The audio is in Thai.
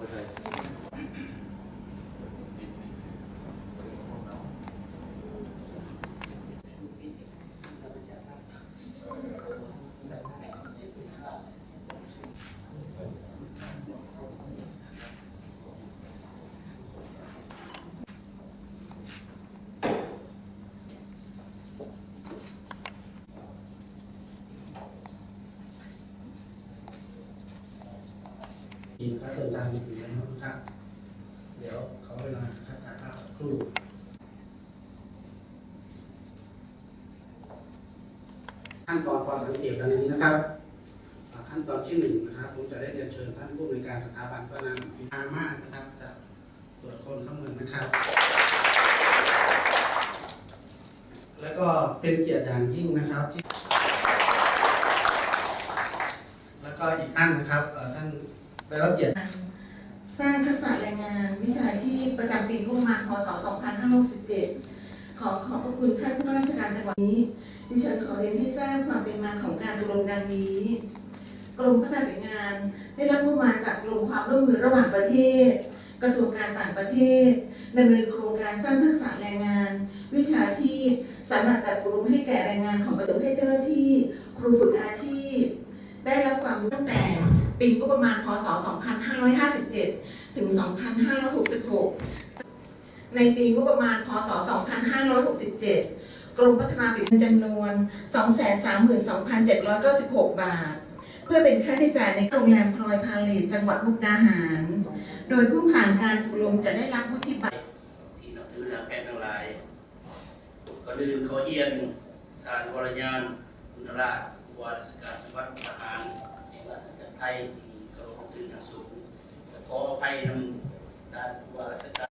ไทีมก็เดินทางมาถึงแล้วนะครับ เดี๋ยวเขาเวลาคัดถ่ายภาพสักครู่ขั้นตอนพอสังเกตดังนี้นะครับ ขั้นตอนที่หนึ่งนะครับ ผมจะได้เรียนเชิญท่านผู้อำนการสถาบันพัฒนาพิพามากนะครับจะตรวจคนเข้าเมืองนะครับ แล้วก็เป็นเกียรติอย่างยิ่งนะครับที่แล้วก็อีกท่านนะครับท่าน ได้รับเกียรติสร้างทักษะแรงงาน วิชาชีพประจำปีงบประมาณพศ 2567 ขอขอบพระคุณท่านผู้ว่าราชการจังหวัดนี้ ดิฉันขอเรียนให้ทราบความเป็นมาของการอบรมดังนี้ กรมพัฒนาฝีงาน ได้รับงบประมาณจากกรมความร่วมมือระหว่างประเทศ กระทรวงการต่างประเทศดำเนินโครงการสร้างทักษะแรงงาน วิชาชีพสามารถจัดอบรมให้แก่แรงงานของประเทศเจ้าหน้าที่ ครูฝึกอาชีพ ได้รับความรู้ตั้งแต่ ปีงบประมาณพศ 2557 ถึง 2566 ในปีงบประมาณพศ 2567 กรมพัฒนาฝีมือจำนวน 232,796 บาท เพื่อเป็นค่าใช้จ่ายในโรงแรมพลอยพาเลทจังหวัดมุกดาหาร โดยผู้ผ่านการอบรมจะได้รับวุฒิบัตรที่นับถือและแพทย์ทั้งหลายก่อนอื่นขอเอียนทานวรยานคุณราชวาราช ไทยที่เคารพนับนอย่างสูงขออภัยนำด้านผู้ว่าราชการ